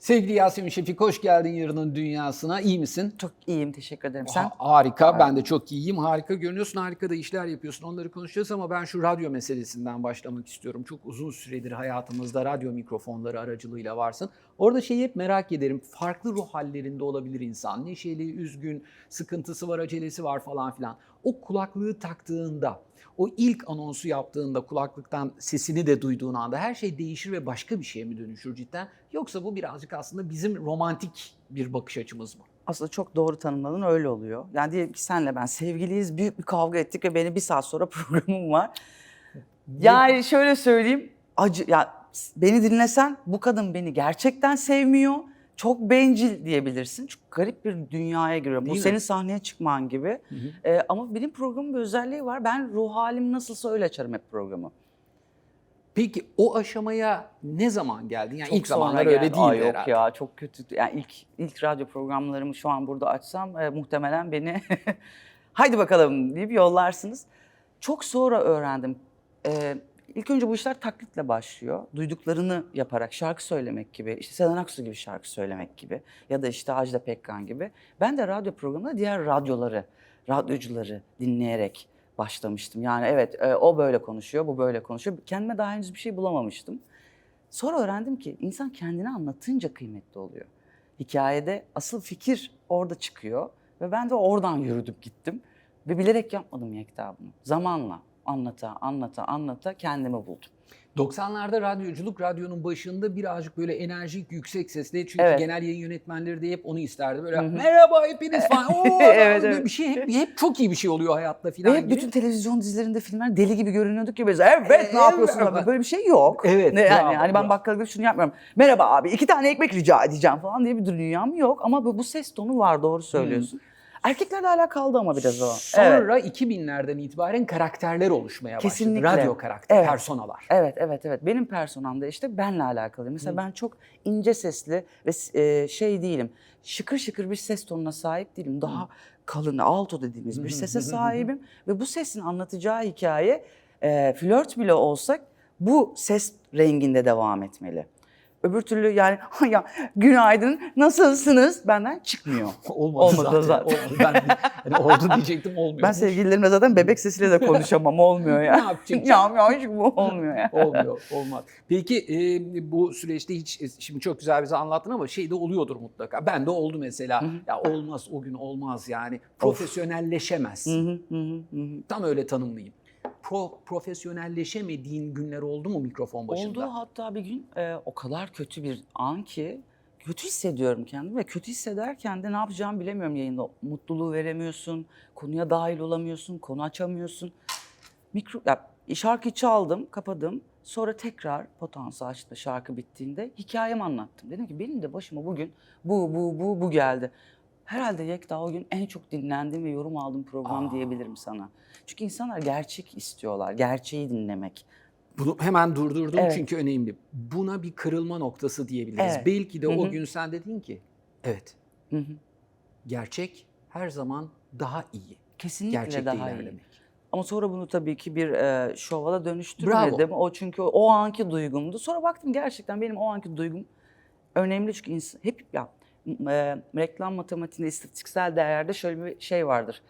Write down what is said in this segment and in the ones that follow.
Sevgili Yasemin Şefik hoş geldin Yarının Dünyası'na. İyi misin? Çok iyiyim teşekkür ederim. Sen? Ha- harika. Ben de çok iyiyim. Harika görünüyorsun. Harika da işler yapıyorsun. Onları konuşacağız ama ben şu radyo meselesinden başlamak istiyorum. Çok uzun süredir hayatımızda radyo mikrofonları aracılığıyla varsın. Orada şeyi hep merak ederim. Farklı ruh hallerinde olabilir insan. Neşeli, üzgün, sıkıntısı var, acelesi var falan filan. O kulaklığı taktığında, o ilk anonsu yaptığında kulaklıktan sesini de duyduğun anda her şey değişir ve başka bir şeye mi dönüşür cidden? Yoksa bu birazcık aslında bizim romantik bir bakış açımız mı? Aslında çok doğru tanımladın öyle oluyor. Yani diyelim ki senle ben sevgiliyiz büyük bir kavga ettik ve benim bir saat sonra programım var. Yani şöyle söyleyeyim acı ya beni dinlesen bu kadın beni gerçekten sevmiyor. Çok bencil diyebilirsin. Çok garip bir dünyaya giriyorum. Değil Bu mi? senin sahneye çıkman gibi. Hı hı. Ee, ama benim programın bir özelliği var. Ben ruh halim nasılsa öyle açarım hep programı. Peki o aşamaya ne zaman geldin? Yani Çok ilk zamanlar öyle geldi. değil Ay yok herhalde. ya çok kötü. Yani ilk ilk radyo programlarımı şu an burada açsam e, muhtemelen beni haydi bakalım deyip yollarsınız. Çok sonra öğrendim. E, ilk önce bu işler taklitle başlıyor. Duyduklarını yaparak şarkı söylemek gibi, işte Sezen Aksu gibi şarkı söylemek gibi ya da işte Ajda Pekkan gibi. Ben de radyo programında diğer radyoları, radyocuları dinleyerek başlamıştım. Yani evet e, o böyle konuşuyor, bu böyle konuşuyor. Kendime daha henüz bir şey bulamamıştım. Sonra öğrendim ki insan kendini anlatınca kıymetli oluyor. Hikayede asıl fikir orada çıkıyor ve ben de oradan yürüdüm gittim. Ve bilerek yapmadım Yekta bunu. Zamanla anlata anlata anlata kendimi buldum. 90'larda radyoculuk radyonun başında birazcık böyle enerjik, yüksek sesli. Çünkü Evet. genel yayın yönetmenleri de hep onu isterdi. Böyle Hı hı. merhaba hepiniz falan. Oo, Evet, evet. Bir şey hep, hep çok iyi bir şey oluyor hayatta filan hep gibi. bütün televizyon dizilerinde filmler deli gibi görünüyorduk ya biz. Evet Evet, ne yapıyorsun? evet. Böyle bir şey yok. Evet, Ne yani bravo, hani ben gidip şunu yapmıyorum. Merhaba abi iki tane ekmek rica edeceğim falan diye bir dünyam yok. Ama bu, bu ses tonu var doğru söylüyorsun. Erkeklerde hala kaldı ama biraz o. Evet. Sonra 2000'lerden itibaren karakterler oluşmaya başladı. Kesinlikle. Radyo karakter, Evet. personalar. Evet, evet, evet. Benim personam da işte benle alakalı. Mesela ben çok ince sesli ve e, şey değilim. Şıkır şıkır bir ses tonuna sahip değilim. Daha kalın, alto dediğimiz bir sese sahibim. ve bu sesin anlatacağı hikaye e, flört bile olsak bu ses renginde devam etmeli. Öbür türlü yani ya günaydın nasılsınız benden çıkmıyor. Olmadı, Olmadı zaten. zaten. Olmadı. Ben hani oldu diyecektim olmuyor. Ben sevgililerimle zaten bebek sesiyle de konuşamam olmuyor ya. Ne yapacak? ya ya hiç bu olmuyor ya. Olmuyor, olmaz. Peki e, bu süreçte hiç, e, şimdi çok güzel bize anlattın ama şey de oluyordur mutlaka. Ben de oldu mesela. Ya olmaz o gün olmaz yani. Profesyonelleşemez. Hı hı, hı hı, hı hı. Tam öyle tanımlayayım. Pro, profesyonelleşemediğin günler oldu mu mikrofon başında? Oldu hatta bir gün e, o kadar kötü bir an ki kötü hissediyorum kendimi ve kötü hissederken de ne yapacağımı bilemiyorum yayında. Mutluluğu veremiyorsun, konuya dahil olamıyorsun, konu açamıyorsun. Mikro, ya, şarkıyı çaldım, kapadım. Sonra tekrar potansı açtı şarkı bittiğinde hikayemi anlattım. Dedim ki benim de başıma bugün bu, bu, bu, bu geldi. Herhalde Yekta o gün en çok dinlendiğim ve yorum aldığım program Aa. diyebilirim sana. Çünkü insanlar gerçek istiyorlar, gerçeği dinlemek. Bunu hemen durdurdum Evet. çünkü önemli. Buna bir kırılma noktası diyebiliriz. Evet. Belki de Hı o gün sen dedin ki evet Hı hı. gerçek her zaman daha iyi. Kesinlikle Gerçekte daha iyi. ilerlemek. Ama sonra bunu tabii ki bir e, şova da dönüştürmedim. O çünkü o anki duygumdu. Sonra baktım gerçekten benim o anki duygum önemli çünkü ins- hep ya e, reklam matematiğinde istatistiksel değerde şöyle bir şey vardır.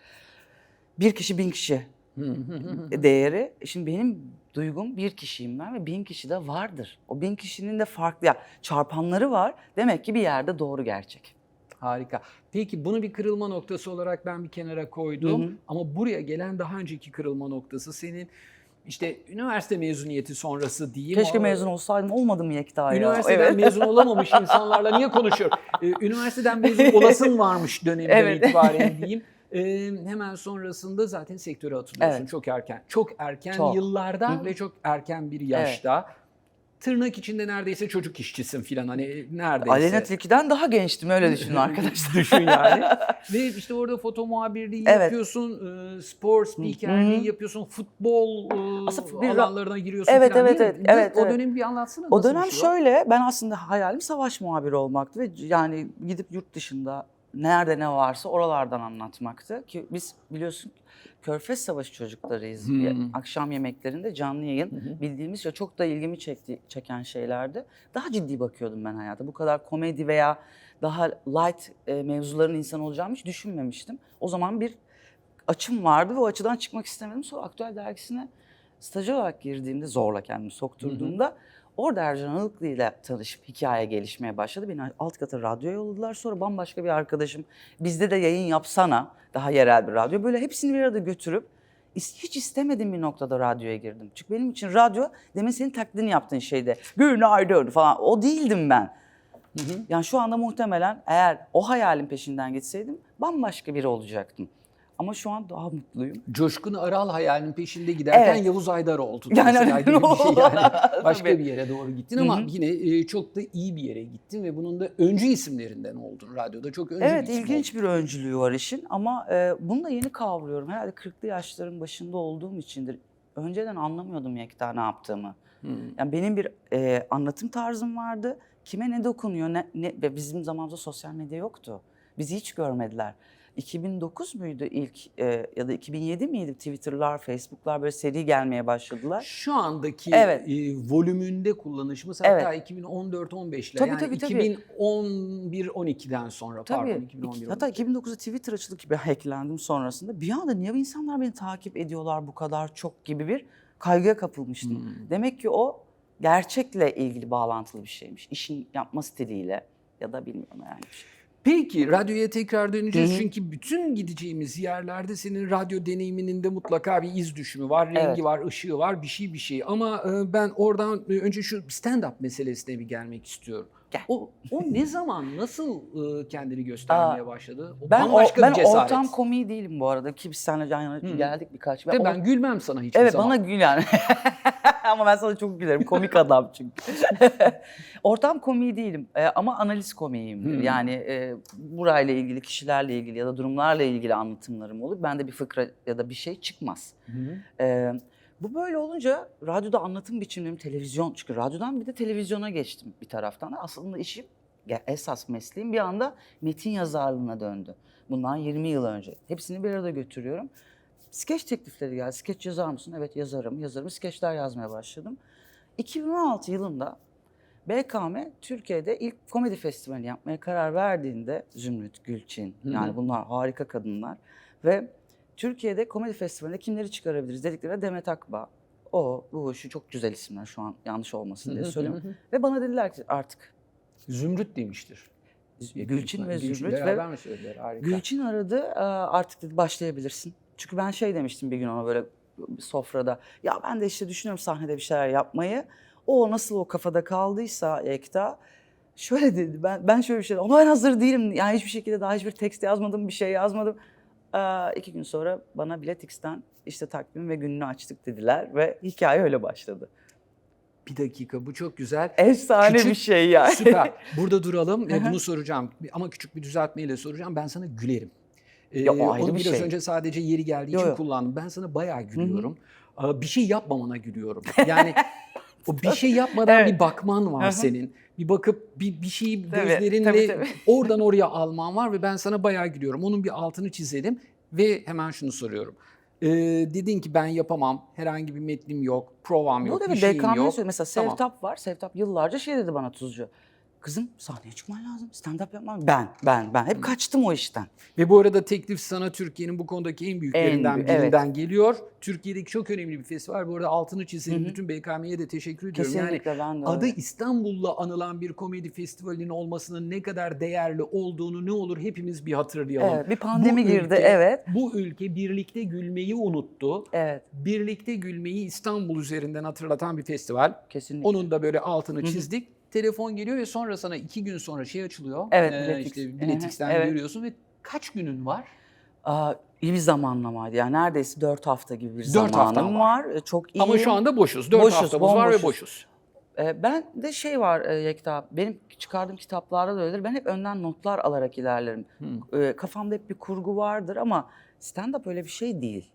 Bir kişi bin kişi değeri. Şimdi benim duygum bir kişiyim ben ve bin kişi de vardır. O bin kişinin de farklı ya çarpanları var. Demek ki bir yerde doğru gerçek. Harika. Peki bunu bir kırılma noktası olarak ben bir kenara koydum. Hı hı. Ama buraya gelen daha önceki kırılma noktası senin işte üniversite mezuniyeti sonrası diyeyim. Keşke ama- mezun olsaydım olmadı mı Yekta ya? Üniversiteden Evet. mezun olamamış insanlarla niye konuşuyorum? Ee, üniversiteden mezun olasın varmış döneminden Evet. itibaren diyeyim. Ee, hemen sonrasında zaten sektöre atılıyorsun Evet. çok erken. Çok erken Çok. yıllarda Hı hı. ve çok erken bir yaşta. Tırnak içinde neredeyse çocuk işçisin filan hani neredeyse. Aleyna Tilki'den daha gençtim öyle düşünün arkadaşlar. Düşün yani. Ve işte orada foto muhabirliği Evet. yapıyorsun, e, spor spikerliği yapıyorsun, futbol e, Aslında bir alanlarına giriyorsun Evet, filan evet, değil mi? evet, evet, O evet. dönemi bir anlatsana. O dönem şey şöyle ben aslında hayalim savaş muhabiri olmaktı ve yani gidip yurt dışında nerede ne varsa oralardan anlatmaktı. Ki biz biliyorsun Körfez Savaşı çocuklarıyız. Hmm. Akşam yemeklerinde canlı yayın bildiğimiz ve çok da ilgimi çekti, çeken şeylerdi. Daha ciddi bakıyordum ben hayata. Bu kadar komedi veya daha light e, mevzuların insan olacağımı hiç düşünmemiştim. O zaman bir açım vardı ve o açıdan çıkmak istemedim. Sonra Aktüel Dergisi'ne stajyer olarak girdiğimde zorla kendimi sokturduğumda orada Ercan Alıklı ile tanışıp hikaye gelişmeye başladı. Beni alt kata radyoya yolladılar. Sonra bambaşka bir arkadaşım bizde de yayın yapsana daha yerel bir radyo. Böyle hepsini bir arada götürüp hiç istemediğim bir noktada radyoya girdim. Çünkü benim için radyo demin senin taklidini yaptığın şeyde günaydın falan o değildim ben. Yani şu anda muhtemelen eğer o hayalin peşinden gitseydim bambaşka biri olacaktım. Ama şu an daha mutluyum. Coşkun Aral hayalinin peşinde giderken Evet. Yavuz Aydar oldu. Yani gibi bir şey yani. Başka Tabii. bir yere doğru gittin ama hı. yine e, çok da iyi bir yere gittin ve bunun da öncü isimlerinden oldun. Radyoda çok öncü Evet bir ilginç oldun. bir öncülüğü var işin ama e, bunu da yeni kavruyorum. Herhalde 40'lı yaşların başında olduğum içindir. Önceden anlamıyordum Yekta ne yaptığımı. Hmm. Yani benim bir e, anlatım tarzım vardı. Kime ne dokunuyor ne, ne bizim zamanımızda sosyal medya yoktu. Bizi hiç görmediler. 2009 muydu ilk e, ya da 2007 miydi Twitter'lar, Facebook'lar böyle seri gelmeye başladılar. Şu andaki Evet. e, volümünde kullanışımız Evet. hatta 2014-15'le Tabii, yani tabii, tabii. 2011-12'den sonra Tabii. pardon İki- 2011 hatta 2009'da Twitter açıldı ki ben hacklendim sonrasında. Bir anda niye insanlar beni takip ediyorlar bu kadar çok gibi bir kaygıya kapılmıştım. Hmm. Demek ki o gerçekle ilgili bağlantılı bir şeymiş. İşin yapma stiliyle ya da bilmiyorum yani bir şey. Peki radyoya tekrar döneceğiz Hı hı. çünkü bütün gideceğimiz yerlerde senin radyo deneyiminin de mutlaka bir iz düşümü var, rengi Evet. var, ışığı var, bir şey bir şey. Ama e, ben oradan e, önce şu stand-up meselesine bir gelmek istiyorum. Gel. O, o ne zaman, nasıl e, kendini göstermeye başladı? O Ben, o, bambaşka ben bir cesaret. ortam komiği değilim bu arada ki biz seninle can yana Hı. geldik birkaç. Ve o- ben gülmem sana hiçbir Evet zaman. bana gül yani. ama ben sana çok gülerim. Komik adam çünkü. Ortam komiği değilim e, ama analiz komiğiyimdir. Hmm. Yani e, burayla ilgili, kişilerle ilgili ya da durumlarla ilgili anlatımlarım olur. Bende bir fıkra ya da bir şey çıkmaz. Hı. E, bu böyle olunca radyoda anlatım biçimim televizyon. Çünkü radyodan bir de televizyona geçtim bir taraftan. da. Aslında işim ya esas mesleğim bir anda metin yazarlığına döndü. Bundan 20 yıl önce. Hepsini bir arada götürüyorum. Skeç teklifleri geldi. Skeç yazar mısın? Evet yazarım, yazarım. Skeçler yazmaya başladım. 2016 yılında BKM Türkiye'de ilk komedi festivalini yapmaya karar verdiğinde Zümrüt, Gülçin yani bunlar harika kadınlar ve Türkiye'de komedi festivalinde kimleri çıkarabiliriz dediklerinde Demet Akbağ, o, bu, şu çok güzel isimler şu an yanlış olmasın diye söylüyorum. ve bana dediler ki artık Zümrüt demiştir. Gülçin ve Gülçin Zümrüt ve. Gülçin aradı "Aa, artık dedi başlayabilirsin. Çünkü ben şey demiştim bir gün ona böyle sofrada. Ya ben de işte düşünüyorum sahnede bir şeyler yapmayı. O nasıl o kafada kaldıysa Ekta şöyle dedi ben ben şöyle bir şey ama ben hazır değilim. Yani hiçbir şekilde daha hiçbir tekst yazmadım bir şey yazmadım. Aa, iki gün sonra bana Biletix'ten işte takvim ve gününü açtık dediler ve hikaye öyle başladı. Bir dakika bu çok güzel. Efsane Küçük- bir şey yani. Süper. Burada duralım. E, hı. bunu soracağım ama küçük bir düzeltmeyle soracağım. Ben sana gülerim. E, Ya, o ayrı onu bir biraz şey. önce sadece yeri geldiği Yo, için yo. kullandım. Ben sana bayağı gülüyorum. Aa, Bir şey yapmamana gülüyorum. Yani o bir şey yapmadan Evet. bir bakman var senin. Bir bakıp bir bir şeyi Tabii, gözlerinle tabii, tabii. oradan oraya alman var ve ben sana bayağı gülüyorum. Onun bir altını çizelim ve hemen şunu soruyorum. Ee, dedin ki ben yapamam. Herhangi bir metnim yok, provam yok, Bu da bir bir şeyim yok. söylüyor. Mesela Tamam. Sevtap var. Sevtap yıllarca şey dedi bana Tuzcu. Kızım sahneye çıkman lazım. Stand-up yapman Ben, ben, ben. Hep kaçtım o işten. Ve bu arada teklif sana Türkiye'nin bu konudaki en büyüklerinden büyük, birinden geliyor. Türkiye'deki çok önemli bir festival. Bu arada altını çizelim. Bütün BKM'ye de teşekkür ediyorum. Yani Kesinlikle ben de adı öyle. İstanbul'la anılan bir komedi festivalinin olmasının ne kadar değerli olduğunu ne olur hepimiz bir hatırlayalım. Evet, bir pandemi girdi, ülke- evet. Bu ülke birlikte gülmeyi unuttu. Evet, Birlikte gülmeyi İstanbul üzerinden hatırlatan bir festival. kesinlikle. Onun da böyle altını çizdik. Telefon geliyor ve sonra sana iki gün sonra şey açılıyor. Evet, Ee, Biletix. işte Biletix'ten evet. görüyorsun ve kaç günün var? Aa, iyi bir zamanlamaydı. Yani neredeyse dört hafta gibi bir Dört haftan zamanım var. E, Çok iyi. Ama şu anda boşuz. Dört Boşuz, haftamız var ve boşuz. Ee, ben de şey var e, Yekta, benim çıkardığım kitaplarda da öyledir. Ben hep önden notlar alarak ilerlerim. Hı. Ee, kafamda hep bir kurgu vardır ama stand-up öyle bir şey değil.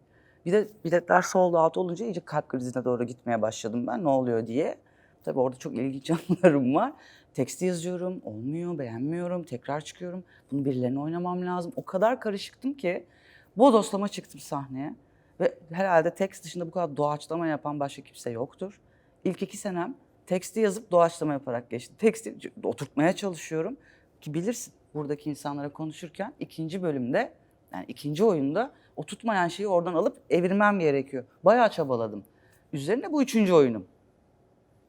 Bir de biletler sold out olunca iyice kalp krizine doğru gitmeye başladım ben ne oluyor diye. Tabii orada çok ilginç anılarım var. teksti yazıyorum, olmuyor, beğenmiyorum, tekrar çıkıyorum. Bunu birilerine oynamam lazım. O kadar karışıktım ki bodoslama çıktım sahneye. Ve herhalde tekst dışında bu kadar doğaçlama yapan başka kimse yoktur. İlk iki senem teksti yazıp doğaçlama yaparak geçti. Teksti oturtmaya çalışıyorum ki bilirsin buradaki insanlara konuşurken ikinci bölümde yani ikinci oyunda o şeyi oradan alıp evirmem gerekiyor. Bayağı çabaladım. Üzerine bu üçüncü oyunum.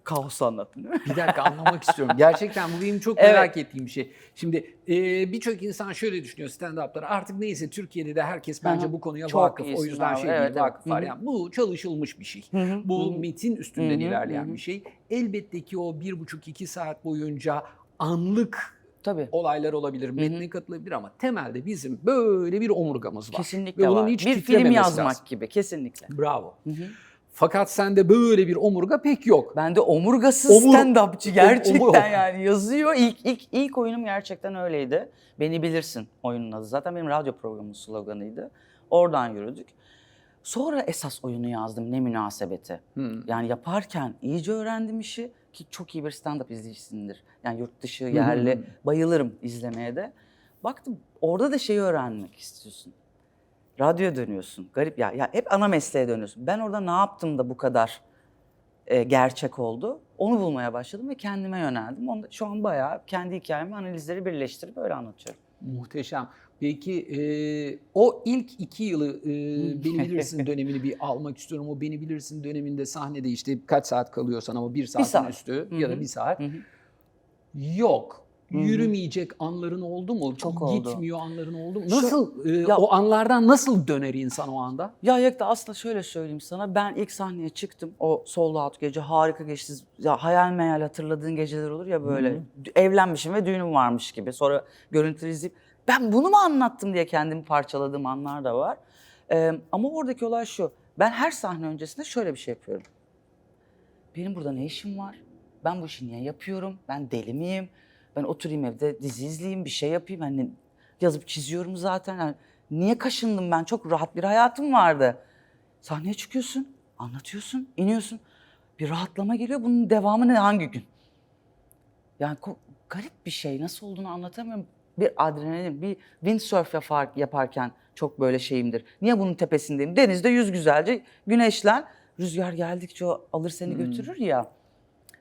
Kaos anlattım değil mi? Bir dakika anlamak istiyorum. Gerçekten bu benim çok Evet. merak ettiğim bir şey. Şimdi e, birçok insan şöyle düşünüyor stand-up'lar. Artık neyse Türkiye'de de herkes bence Aha. bu konuya Çok vakıf. O yüzden abi. şey Evet, değil, evet. vakıf var. Yani bu çalışılmış bir şey. hı, Bu hı hı. metin üstünden Hı hı, ilerleyen hı hı. bir şey. Elbette ki o bir buçuk iki saat boyunca anlık Tabii. olaylar olabilir, metne katılabilir ama temelde bizim böyle bir omurgamız var. Kesinlikle Ve bunun var. hiç bir film yazmak lazım. gibi kesinlikle. Bravo. Hı hı. Fakat sende böyle bir omurga pek yok. Ben de omurgasız Omur- stand-upçı gerçekten omur- yani yazıyor. İlk, ilk, ilk oyunum gerçekten öyleydi. Beni bilirsin oyunun adı. Zaten benim radyo programının sloganıydı. Oradan yürüdük. Sonra esas oyunu yazdım ne münasebeti. Hmm. Yani yaparken iyice öğrendim işi ki çok iyi bir stand-up izleyicisindir. Yani yurt dışı, yerli bayılırım izlemeye de. Baktım orada da şeyi öğrenmek istiyorsun. Radyo dönüyorsun. Garip ya. Ya hep ana mesleğe dönüyorsun. Ben orada ne yaptım da bu kadar e, gerçek oldu? Onu bulmaya başladım ve kendime yöneldim. Onu şu an bayağı kendi hikayemi analizleri birleştirip öyle anlatıyorum. Muhteşem. Peki e, o ilk iki yılı e, Beni Bilirsin dönemini bir almak istiyorum. O Beni Bilirsin döneminde sahnede işte kaç saat kalıyorsan ama bir saatin saat. üstü Hı ya da bir saat. Hı hı. Yok. Yürümeyecek anların oldu mu? Çok oldu. Gitmiyor anların oldu mu? Şu- Nasıl e, Ya- o anlardan nasıl döner insan o anda? Ya Yekta aslında şöyle söyleyeyim sana. Ben ilk sahneye çıktım. O sold out gece harika geçti. Ya hayal meyal hatırladığın geceler olur ya böyle. Hı Evlenmişim ve düğünüm varmış gibi. Sonra görüntüleri izleyip ben bunu mu anlattım diye kendimi parçaladığım anlar da var. Ee, ama oradaki olay şu. Ben her sahne öncesinde şöyle bir şey yapıyorum. Benim burada ne işim var? Ben bu işi niye yapıyorum? Ben deli miyim? Ben oturayım evde dizi izleyeyim, bir şey yapayım. Hani yazıp çiziyorum zaten. Yani niye kaşındım ben? Çok rahat bir hayatım vardı. Sahneye çıkıyorsun, anlatıyorsun, iniyorsun. Bir rahatlama geliyor. Bunun devamı ne? Hangi gün? Yani garip bir şey. Nasıl olduğunu anlatamıyorum. Bir adrenalin, bir windsurf yapar, yaparken çok böyle şeyimdir. Niye bunun tepesindeyim? Denizde yüz güzelce, güneşlen. Rüzgar geldikçe o alır seni Hmm. götürür ya.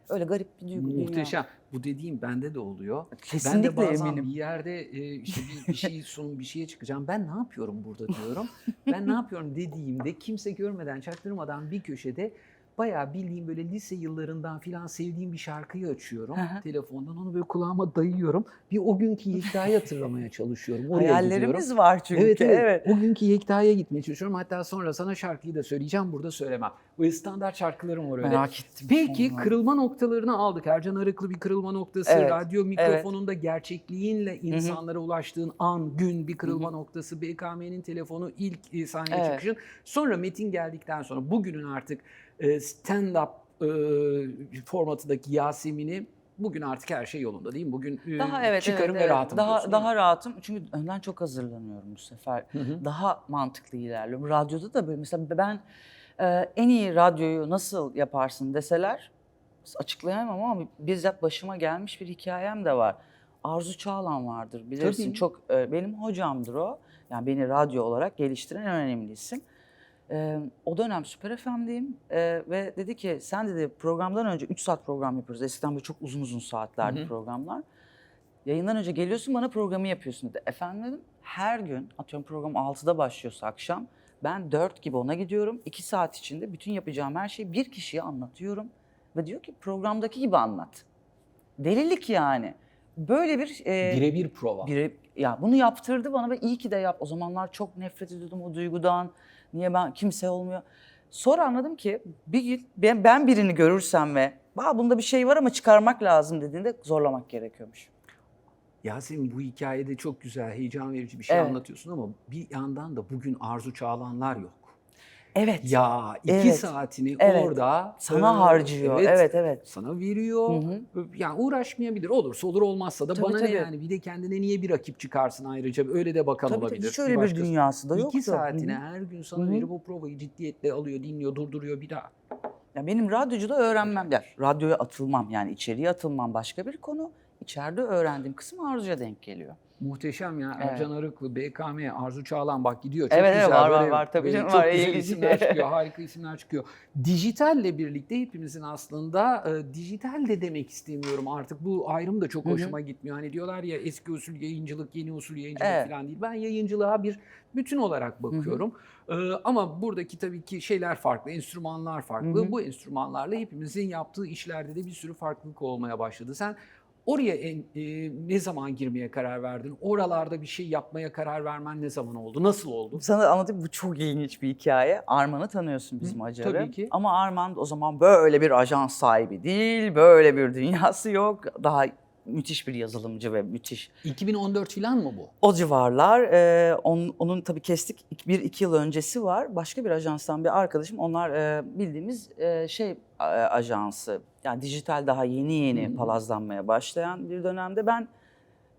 Öyle garip bir duygu dünya. Bu dediğim bende de oluyor. Kesinlikle ben de bazen eminim. bir yerde e, işte bir, bir şey sunum bir şeye çıkacağım. Ben ne yapıyorum burada diyorum. ben ne yapıyorum dediğimde kimse görmeden çaktırmadan bir köşede bayağı bildiğim böyle lise yıllarından filan sevdiğim bir şarkıyı açıyorum telefondan. Onu böyle kulağıma dayıyorum. Bir o günkü Yekta'yı hatırlamaya çalışıyorum. Oraya gidiyorum. Hayallerimiz var çünkü. Evet, evet O günkü Yekta'ya gitmeye çalışıyorum. Hatta sonra sana şarkıyı da söyleyeceğim. Burada söylemem. Standart şarkılarım var öyle. Merak ettim. Peki Vallahi. kırılma noktalarını aldık. Ercan Arıklı bir kırılma noktası. Evet, Radyo mikrofonunda gerçekliğinle insanlara ulaştığın an, gün bir kırılma Hı hı. noktası. BKM'nin telefonu ilk e, sahneye Evet. çıkışın. Sonra Metin geldikten sonra bugünün artık e, stand-up e, formatındaki Yasemin'i bugün artık her şey yolunda değil mi? Bugün Daha evet, çıkarım evet, ve evet. rahatım Daha diyorsun, daha rahatım çünkü önden çok hazırlanıyorum bu sefer. Hı hı. Daha mantıklı ilerliyorum. Radyoda da böyle mesela ben e, en iyi radyoyu nasıl yaparsın deseler açıklayamam ama bizzat başıma gelmiş bir hikayem de var. Arzu Çağlan vardır bilirsin. Tabii. Çok e, benim hocamdır o. Yani beni radyo olarak geliştiren en önemli isim. E, o dönem Süper FM'deyim e, ve dedi ki sen dedi programdan önce 3 saat program yapıyoruz. Eskiden böyle çok uzun uzun saatlerdi Hı hı. programlar. Yayından önce geliyorsun bana programı yapıyorsun dedi. Efendim dedim her gün atıyorum program 6'da başlıyorsa akşam ben 4 gibi ona gidiyorum. 2 saat içinde bütün yapacağım her şeyi bir kişiye anlatıyorum. Ve diyor ki programdaki gibi anlat. Delilik yani. Böyle bir... e, Birebir prova. biri, ya bunu yaptırdı bana ve iyi ki de yap. O zamanlar çok nefret ediyordum o duygudan. Niye ben kimse olmuyor. Sonra anladım ki bir gün ben, ben birini görürsem ve bunda bir şey var ama çıkarmak lazım dediğinde zorlamak gerekiyormuş. Yasemin bu hikayede çok güzel, heyecan verici bir şey Evet. anlatıyorsun ama bir yandan da bugün Arzu Çağlanlar yok. Evet. Ya iki Evet. saatini Evet. orada sana e, harcıyor. Evet evet. Sana veriyor. Hı hı. Yani uğraşmayabilir. Olursa olur olmazsa da Tabii, bana ne tabii. yani. Bir de kendine niye bir rakip çıkarsın ayrıca. Öyle de bakan Tabii tabii olabilir. hiç öyle bir dünyası da yoktu. İki saatine Hı hı. her gün sana Hı hı. verip o provayı ciddiyetle alıyor, dinliyor, durduruyor bir daha. Ya benim radyocuda öğrenmem, ya radyoya atılmam yani içeriye atılmam başka bir konu. İçeride öğrendiğim kısım Arzu'ya denk geliyor. Muhteşem ya. Evet. Ercan Arıklı, BKM, Arzu Çağlan bak gidiyor. Çok Evet, evet, güzel. var, var, var. Tabii e, canım, çok var, güzel ilginç. isimler çıkıyor. Harika isimler çıkıyor. Dijitalle birlikte hepimizin aslında e, dijital de demek istemiyorum artık. Bu ayrım da çok Hı hı. hoşuma gitmiyor. Hani diyorlar ya eski usul yayıncılık, yeni usul yayıncılık Evet. falan değil. Ben yayıncılığa bir bütün olarak bakıyorum. E, ama buradaki tabii ki şeyler farklı, enstrümanlar farklı. Hı hı. Bu enstrümanlarla hepimizin yaptığı işlerde de bir sürü farklılık olmaya başladı. Sen Oraya en, e, ne zaman girmeye karar verdin? Oralarda bir şey yapmaya karar vermen ne zaman oldu? Nasıl oldu? Sana anlatayım bu çok ilginç bir hikaye. Arman'ı tanıyorsun bizim Hı, acarı. tabii ki. Ama Arman o zaman böyle bir ajans sahibi değil, böyle bir dünyası yok. Daha müthiş bir yazılımcı ve müthiş 2014 falan mı bu? O civarlar. e, onun, onun tabii kestik İk- bir iki yıl öncesi var. Başka bir ajanstan bir arkadaşım. Onlar e, bildiğimiz e, şey e, ajansı. Yani dijital daha yeni yeni hı. palazlanmaya başlayan bir dönemde ben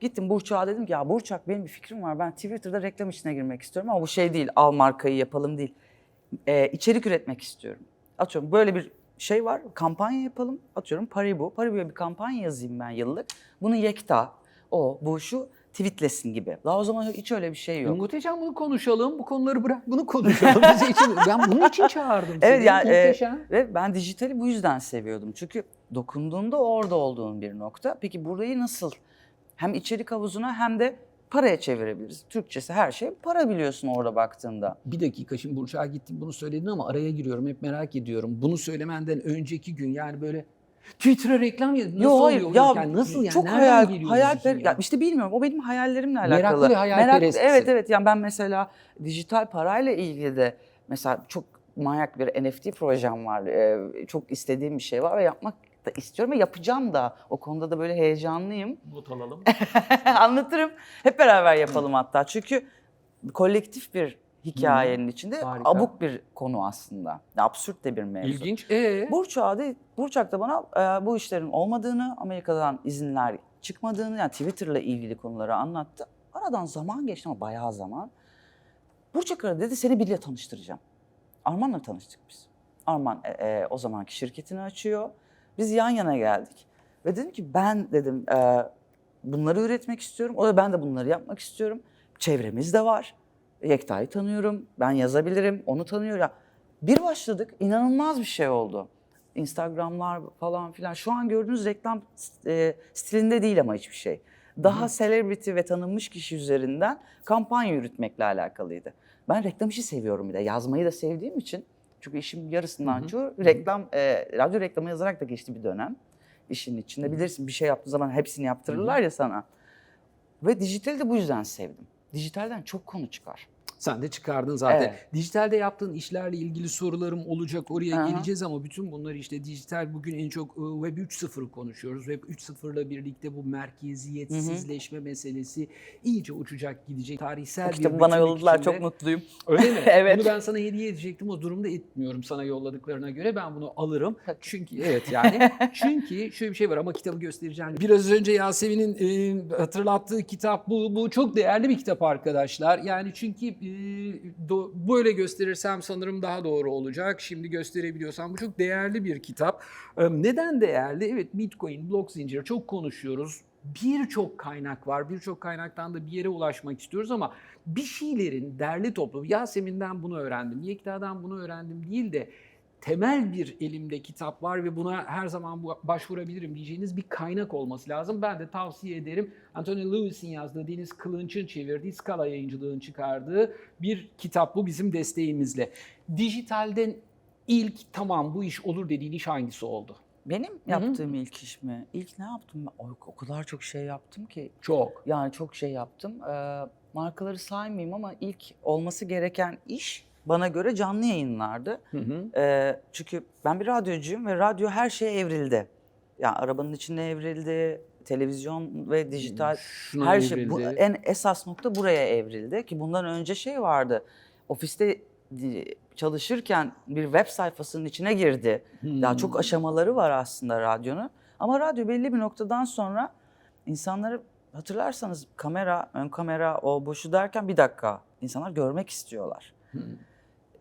gittim Burçak'a dedim ki ya Burçak benim bir fikrim var. Ben Twitter'da reklam işine girmek istiyorum ama bu şey değil al markayı yapalım değil. E, içerik üretmek istiyorum. Atıyorum böyle bir şey var kampanya yapalım. Atıyorum Paribu. Paribu'ya bir kampanya yazayım ben yıllık. Bunu Yekta, o, bu, şu tweetlesin gibi. Daha o zaman hiç öyle bir şey yok. Muhteşem bunu konuşalım. Bu konuları bırak bunu konuşalım. Bizi için, ben bunun için çağırdım seni. Evet yani e, ve ben dijitali bu yüzden seviyordum. Çünkü dokunduğunda orada olduğun bir nokta. Peki burayı nasıl hem içerik havuzuna hem de paraya çevirebiliriz? Türkçesi her şey para biliyorsun orada baktığında. Bir dakika şimdi Burçak'a gittim bunu söyledin ama araya giriyorum. Hep merak ediyorum. Bunu söylemenden önceki gün yani böyle Twitter'a reklam ya nasıl Yo, hayır, oluyor? ya yani nasıl yani? çok hayal hayal zihin ya işte bilmiyorum o benim hayallerimle alakalı. Meraklı ve hayalperestsin. evet evet yani ben mesela dijital parayla ilgili de mesela çok manyak bir NFT projem var. Ee, çok istediğim bir şey var ve yapmak da istiyorum ve yapacağım da. O konuda da böyle heyecanlıyım. Not alalım. Anlatırım. Hep beraber yapalım hatta. Çünkü kolektif bir hikayenin içinde harika. abuk bir konu aslında. Absürt de bir mevzu. İlginç. Ee? Burçak da, Burçak da bana e, bu işlerin olmadığını, Amerika'dan izinler çıkmadığını, yani Twitter'la ilgili konuları anlattı. Aradan zaman geçti ama bayağı zaman. Burçak aradı dedi seni biriyle tanıştıracağım. Arman'la tanıştık biz. Arman e, e, o zamanki şirketini açıyor. Biz yan yana geldik. Ve dedim ki ben dedim e, bunları üretmek istiyorum. O da ben de bunları yapmak istiyorum. Çevremiz de var. Yekta'yı tanıyorum. Ben yazabilirim. Onu tanıyor. Ya bir başladık. inanılmaz bir şey oldu. Instagram'lar falan filan. Şu an gördüğünüz reklam e, stilinde değil ama hiçbir şey. Daha celebrity ve tanınmış kişi üzerinden kampanya yürütmekle alakalıydı. Ben reklam işi seviyorum bir de. Yazmayı da sevdiğim için. Çünkü işim yarısından Hı hı. çoğu reklam, e, radyo reklamı yazarak da geçti bir dönem. işin içinde. Bilirsin bir şey yaptığın zaman hepsini yaptırırlar ya sana. Ve dijitali de bu yüzden sevdim. Dijitalden çok konu çıkar. Sen de çıkardın zaten. Evet. Dijitalde yaptığın işlerle ilgili sorularım olacak. Oraya Aha. geleceğiz ama bütün bunlar işte dijital bugün en çok e, Web 3.0'ı konuşuyoruz. Web 3.0'la birlikte bu merkeziyetsizleşme meselesi iyice uçacak gidecek. Tarihsel bir Kitabı bana yolladılar içinde- çok mutluyum. Öyle mi? Evet. Bunu ben sana hediye edecektim. O durumda etmiyorum sana yolladıklarına göre. Ben bunu alırım. Çünkü evet yani. çünkü şöyle bir şey var ama kitabı göstereceğim. Biraz önce Yasemin'in e, hatırlattığı kitap bu. Bu çok değerli bir kitap arkadaşlar. Yani çünkü do- böyle gösterirsem sanırım daha doğru olacak. Şimdi gösterebiliyorsam bu çok değerli bir kitap. E, neden değerli? Evet Bitcoin, blok zinciri çok konuşuyoruz. Birçok kaynak var. Birçok kaynaktan da bir yere ulaşmak istiyoruz ama bir şeylerin derli toplu, Yasemin'den bunu öğrendim, Yekta'dan bunu öğrendim değil de temel bir elimde kitap var ve buna her zaman başvurabilirim diyeceğiniz bir kaynak olması lazım. Ben de tavsiye ederim. Anthony Lewis'in yazdığı, Deniz Kılınç'ın çevirdiği, Skala yayıncılığın çıkardığı bir kitap bu bizim desteğimizle. Dijitalden ilk tamam bu iş olur dediğin iş hangisi oldu? Benim yaptığım ilk iş mi? İlk ne yaptım? Oy, o kadar çok şey yaptım ki. Çok. Yani çok şey yaptım. Ee, markaları saymayayım ama ilk olması gereken iş bana göre canlı yayınlardı. Hı hı. Ee, çünkü ben bir radyocuyum ve radyo her şeye evrildi. Yani arabanın içine evrildi, televizyon ve dijital Şuna her şey. Bu, evrildi. en esas nokta buraya evrildi ki bundan önce şey vardı. Ofiste e, çalışırken bir web sayfasının içine girdi. Daha Hmm. çok aşamaları var aslında radyonun. Ama radyo belli bir noktadan sonra insanları hatırlarsanız kamera, ön kamera, o boşu derken bir dakika insanlar görmek istiyorlar. Hmm.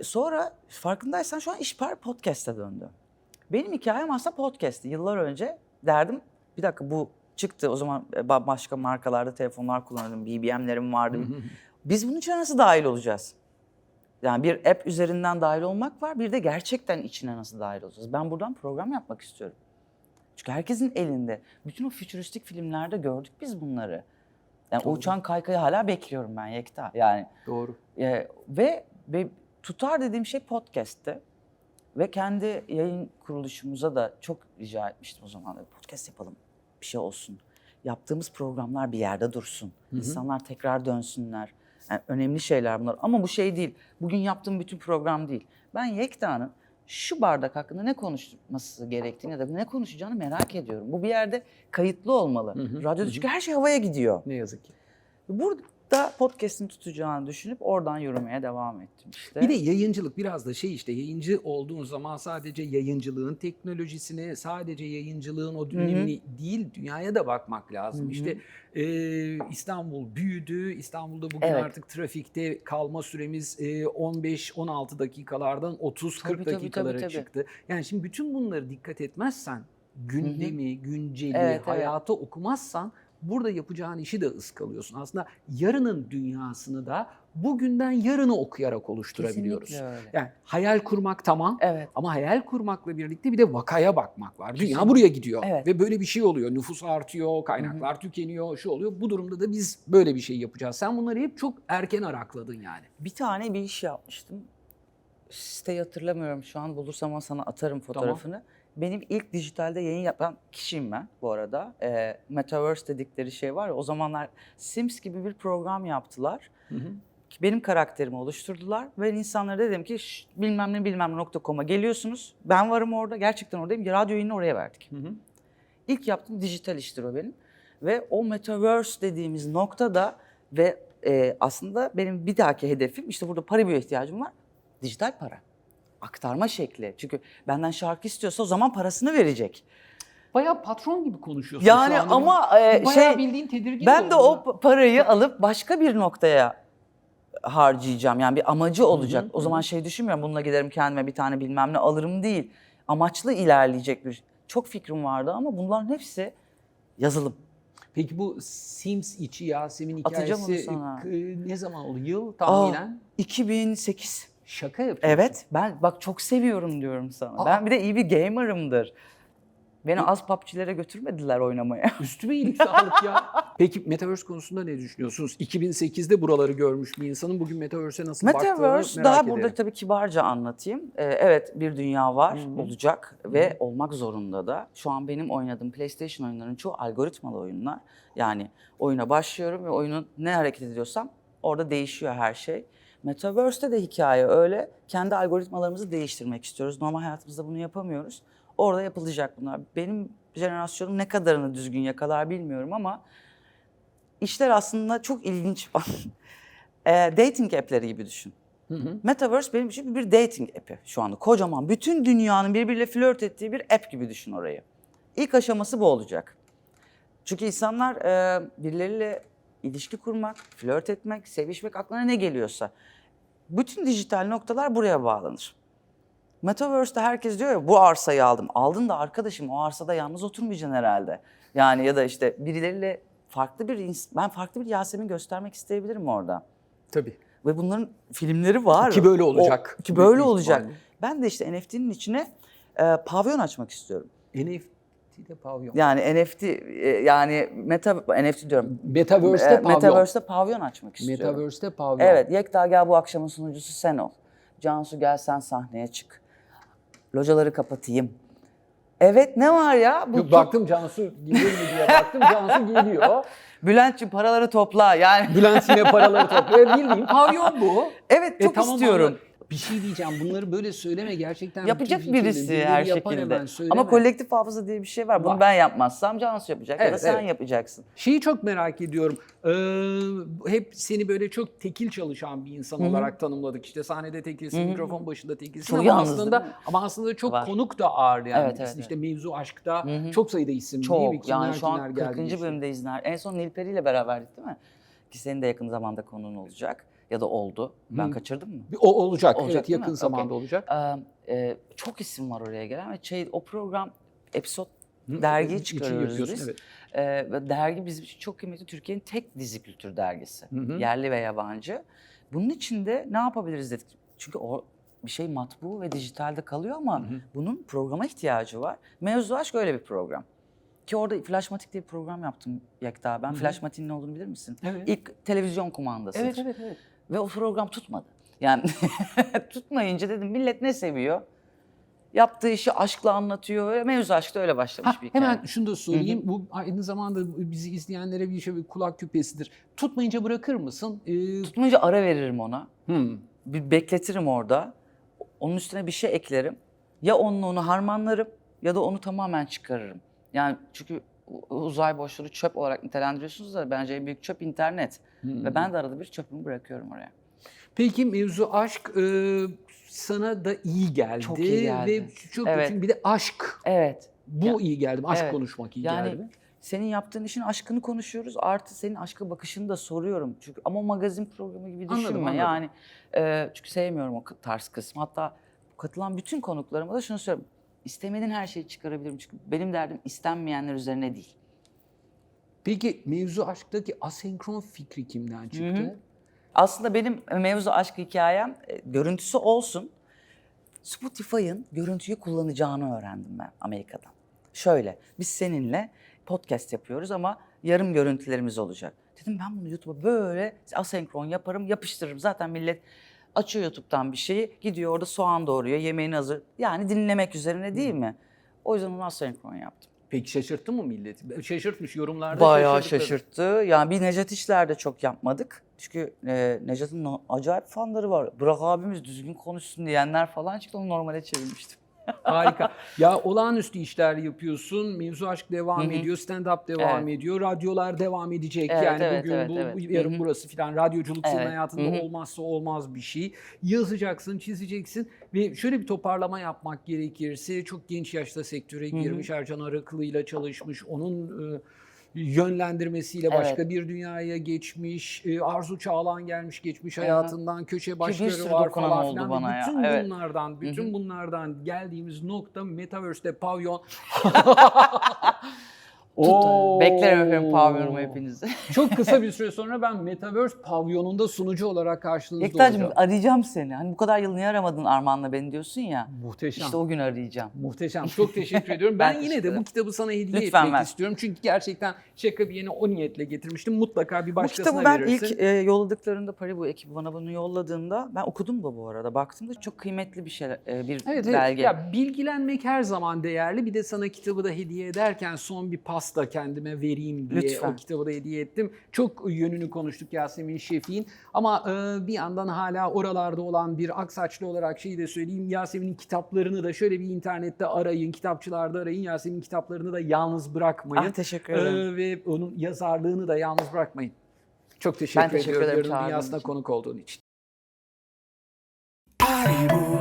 Sonra farkındaysan şu an İşper Podcast'a döndü. Benim hikayem aslında podcast'ti. Yıllar önce derdim bir dakika bu çıktı. O zaman e, ba- başka markalarda telefonlar kullanıyordum. BBM'lerim vardı. Biz bunun içine nasıl dahil olacağız? Yani bir app üzerinden dahil olmak var. Bir de gerçekten içine nasıl dahil olacağız? Ben buradan program yapmak istiyorum. Çünkü herkesin elinde. Bütün o fütüristik filmlerde gördük biz bunları. Yani o Doğru. uçan kaykayı hala bekliyorum ben Yekta. Yani Doğru. e, ve, ve tutar dediğim şey podcast'te. Ve kendi yayın kuruluşumuza da çok rica etmiştim o zaman. Podcast yapalım, bir şey olsun. Yaptığımız programlar bir yerde dursun. hı. İnsanlar tekrar dönsünler. Yani önemli şeyler bunlar. Ama bu şey değil. Bugün yaptığım bütün program değil. Ben Yekta'nın şu bardak hakkında ne konuşması gerektiğini ya da ne konuşacağını merak ediyorum. Bu bir yerde kayıtlı olmalı. Hı hı, Radyoda hı hı. çünkü her şey havaya gidiyor. Ne yazık ki. Burada podcast'ini tutacağını düşünüp oradan yürümeye devam ettim işte. Bir de yayıncılık biraz da şey işte yayıncı olduğun zaman sadece yayıncılığın teknolojisine, sadece yayıncılığın o dönemini değil dünyaya da bakmak lazım. Hı hı. İşte e, İstanbul büyüdü. İstanbul'da bugün Evet. artık trafikte kalma süremiz e, 15-16 dakikalardan 30-40 Tabii, tabii, dakikalara tabii, tabii. çıktı. Yani şimdi bütün bunları dikkat etmezsen, gündemi, günceli, Evet, evet. hayatı okumazsan burada yapacağın işi de ıskalıyorsun. Aslında yarının dünyasını da bugünden yarını okuyarak oluşturabiliyoruz. Kesinlikle öyle. Yani hayal kurmak tamam Evet. ama hayal kurmakla birlikte bir de vakaya bakmak var. Dünya Kesinlikle. buraya gidiyor Evet. ve böyle bir şey oluyor. Nüfus artıyor, kaynaklar tükeniyor, şu oluyor. Bu durumda da biz böyle bir şey yapacağız. Sen bunları hep çok erken arakladın yani. Bir tane bir iş yapmıştım. Siteyi hatırlamıyorum şu an. Bulursam sana atarım fotoğrafını. Benim ilk dijitalde yayın yapan kişiyim ben bu arada. Ee, Metaverse dedikleri şey var ya o zamanlar Sims gibi bir program yaptılar. Ki Benim karakterimi oluşturdular ve insanlara dedim ki "Şş, bilmem ne bilmem ne nokta com'a geliyorsunuz. Ben varım orada gerçekten oradayım. Radyo yayını oraya verdik. İlk yaptığım dijital iştir o benim. Ve o metaverse dediğimiz noktada ve e, aslında benim bir dahaki hedefim işte burada para bir ihtiyacım var. Dijital para. Aktarma şekli. Çünkü benden şarkı istiyorsa o zaman parasını verecek. Bayağı patron gibi konuşuyorsun Yani şu ama e, Bayağı şey bildiğin tedirgin ben de oldum o pa- parayı alıp başka bir noktaya harcayacağım. Yani bir amacı olacak. hı, o zaman şey düşünmüyorum bununla giderim kendime bir tane bilmem ne alırım değil. Amaçlı ilerleyecek bir çok fikrim vardı ama bunların hepsi yazılım. Peki bu Sims içi Yasemin hikayesi onu sana. k- ne zaman oldu? Yıl tahminen? 2008. Şaka yapıyorsun. Evet ben bak çok seviyorum diyorum sana. Aa. Ben bir de iyi bir gamer'ımdır. Beni az PUBG'lere götürmediler oynamaya. Üstüme iyilik sağlık ya. Peki Metaverse konusunda ne düşünüyorsunuz? 2008'de buraları görmüş bir insanın bugün Metaverse'e nasıl baktığını Metaverse merak daha ederim. burada tabii kibarca anlatayım. Ee, evet bir dünya var, Hı hı. olacak ve olmak zorunda da. Şu an benim oynadığım PlayStation oyunlarının çoğu algoritmalı oyunlar. Yani oyuna başlıyorum ve oyunun ne hareket ediyorsam orada değişiyor her şey. Metaverse'te de hikaye öyle. Kendi algoritmalarımızı değiştirmek istiyoruz. Normal hayatımızda bunu yapamıyoruz. Orada yapılacak bunlar. Benim jenerasyonum ne kadarını düzgün yakalar bilmiyorum ama işler aslında çok ilginç. Ee, dating app'leri gibi düşün. Hı hı. Metaverse benim için bir dating app'i şu anda. Kocaman bütün dünyanın birbiriyle flört ettiği bir app gibi düşün orayı. İlk aşaması bu olacak. Çünkü insanlar e, birileriyle ilişki kurmak, flört etmek, sevişmek aklına ne geliyorsa. Bütün dijital noktalar buraya bağlanır. Metaverse'de herkes diyor ya bu arsayı aldım. Aldın da arkadaşım o arsada yalnız oturmayacaksın herhalde. Yani ya da işte birileriyle farklı bir ben farklı bir Yasemin göstermek isteyebilirim orada. Tabii. Ve bunların filmleri var. Ki böyle olacak. O- ki böyle olacak. Ben de işte NFT'nin içine e, pavyon açmak istiyorum. NFT'de pavyon. Yani NFT e, yani meta NFT diyorum. Metaverse'de E, pavyon. Metaverse'de pavyon açmak istiyorum. Metaverse'de pavyon. Evet, Yekta gel bu akşamın sunucusu sen ol. Cansu gel sen sahneye çık. Locaları kapatayım. Evet ne var ya? Bu Yok, baktım Cansu geliyor mu diye baktım. Cansu geliyor. Bülent'ciğim paraları topla yani. Bülent yine paraları topluyor. Bildiğin pavyon bu. Evet E çok tamam istiyorum. ama Bir şey diyeceğim. Bunları böyle söyleme gerçekten. Yapacak bütün birisi her şekilde. hemen, söyleme. Ama kolektif hafıza diye bir şey var. Bunu Var. ben yapmazsam Cansu yapacak ya da Evet, sen evet. yapacaksın. Şeyi çok merak ediyorum. Ee, hep seni böyle çok tekil çalışan bir insan olarak tanımladık. İşte sahnede tekilsin, mikrofon başında tekilsin Çok ama yalnız aslında değil mi? ama aslında çok Var. konuk da ağırlayan Evet, birisin. evet, İşte mevzu aşkta çok sayıda isim değil mi? Çok Kimler yani şu an kimler geldi 40. geçti. bölümdeyiz. ner- En son Nilperi ile beraberdik değil mi? Ki senin de yakın zamanda konuğun olacak ya da oldu. Ben Hı. kaçırdım mı? Bir- O olacak. Olacak evet değil mi? yakın zamanda Okey. olacak. Ee, e, çok isim var oraya gelen ve şey, o program episode Hı, dergiyi içi çıkarıyoruz yapıyorsun, biz. evet. E, ve dergi bizim için çok kıymetli Türkiye'nin tek dizi kültür dergisi. Hı hı. Yerli ve yabancı. Bunun için de ne yapabiliriz dedik. Çünkü o bir şey matbu ve dijitalde kalıyor ama Hı hı. bunun programa ihtiyacı var. Mevzu Aşk öyle bir program. Ki orada Flashmatic diye bir program yaptım Yekta. Ben Hı hı. Flashmatic'in ne olduğunu bilir misin? Evet. İlk televizyon kumandasıdır. Evet evet evet. Ve o program tutmadı. Yani tutmayınca dedim millet ne seviyor? Yaptığı işi aşkla anlatıyor. Mevzu aşk da öyle başlamış Ha, bir hikaye. hemen şunu da sorayım. Bu aynı zamanda bizi izleyenlere bir şey bir kulak küpesidir. Tutmayınca bırakır mısın? Ee, Tutmayınca ara veririm ona. hmm. Bir bekletirim orada. Onun üstüne bir şey eklerim. Ya onunla onu harmanlarım ya da onu tamamen çıkarırım. Yani çünkü uzay boşluğu çöp olarak nitelendiriyorsunuz da bence en büyük çöp internet. Hmm. Ve ben de arada bir çöpümü bırakıyorum oraya. Peki mevzu aşk e, sana da iyi geldi. Çok iyi geldi. Ve çok Evet. çünkü bir de aşk. Evet. Bu Ya- iyi geldi? Aşk Evet. konuşmak iyi Yani geldi mi? senin yaptığın işin aşkını konuşuyoruz. Artı senin aşka bakışını da soruyorum. Çünkü ama magazin programı gibi Anladım, düşünme. anladım. Yani e, çünkü sevmiyorum o tarz kısmı. Hatta katılan bütün konuklarıma da şunu söylüyorum. İstemediğin her şeyi çıkarabilirim. Çünkü benim derdim istenmeyenler üzerine değil. Peki mevzu aşktaki asenkron fikri kimden çıktı? hı. Aslında benim mevzu aşk hikayem e, görüntüsü olsun. Spotify'ın görüntüyü kullanacağını öğrendim ben Amerika'dan. Şöyle, biz seninle podcast yapıyoruz ama yarım görüntülerimiz olacak. Dedim ben bunu YouTube'a böyle asenkron yaparım, yapıştırırım. Zaten millet açıyor YouTube'dan bir şeyi, gidiyor orada soğan doğruyor, yemeğini hazır. Yani dinlemek üzerine değil mi? O yüzden onu asenkron yaptım. Peki şaşırttı mı milleti? Şaşırtmış yorumlarda Bayağı şaşırdıkları. şaşırttı. Yani bir Necdet İşler de çok yapmadık. Çünkü e, Necdet'in acayip fanları var. Bırak abimiz düzgün konuşsun diyenler falan çıktı. Onu normale çevirmiştim. Harika. Ya olağanüstü işler yapıyorsun. Mevzu aşk devam Hı hı. ediyor. Stand-up devam Evet. ediyor. Radyolar devam edecek. Evet, yani evet, bugün evet, bu, evet. bu yarın Hı hı. burası filan. Radyoculuk senin Evet. hayatında Hı hı. olmazsa olmaz bir şey. Yazacaksın, çizeceksin ve şöyle bir toparlama yapmak gerekirse çok genç yaşta sektöre girmiş. Ercan Araklı'yla çalışmış. Onun e, yönlendirmesiyle Evet. başka bir dünyaya geçmiş. E, Arzu Çağlan gelmiş geçmiş hı. hayatından. Köşe başları var falan oldu filan. bana ya. bütün Evet. bunlardan, bütün Hı hı. bunlardan geldiğimiz nokta Metaverse'de pavyon. Oo. beklerim efendim pavyonumu hepinizi. Çok kısa bir süre sonra ben Metaverse pavyonunda sunucu olarak karşınızda Yektacığım olacağım. arayacağım seni. Hani bu kadar yıl niye aramadın Arman'la beni diyorsun ya. Muhteşem. İşte o gün arayacağım. Muhteşem. Çok teşekkür ediyorum. Ben, Ben yine de bu kitabı sana hediye Lütfen etmek ver. istiyorum. Çünkü gerçekten şaka bir yeni o niyetle getirmiştim. Mutlaka bir Bu başkasına kitabı ben verirsin. ilk e, yolladıklarında Paribu ekibi bana bunu yolladığında ben okudum da bu arada. Baktığımda çok kıymetli bir şey e, bir Evet, evet. belge. Ya bilgilenmek her zaman değerli. Bir de sana kitabı da hediye ederken son bir asla kendime vereyim diye Lütfen. o kitabı da hediye ettim. Çok yönünü konuştuk Yasemin Şefik'in ama e, bir yandan hala oralarda olan bir aksaçlı olarak şeyi de söyleyeyim. Yasemin'in kitaplarını da şöyle bir internette arayın, kitapçılarda arayın. Yasemin kitaplarını da yalnız bırakmayın. Ah, teşekkür ederim. E, ve onun yazarlığını da yalnız bırakmayın. Çok teşekkür, ben teşekkür ediyorum. ederim. Yarın dünyasına konuk olduğun için. Ay bu.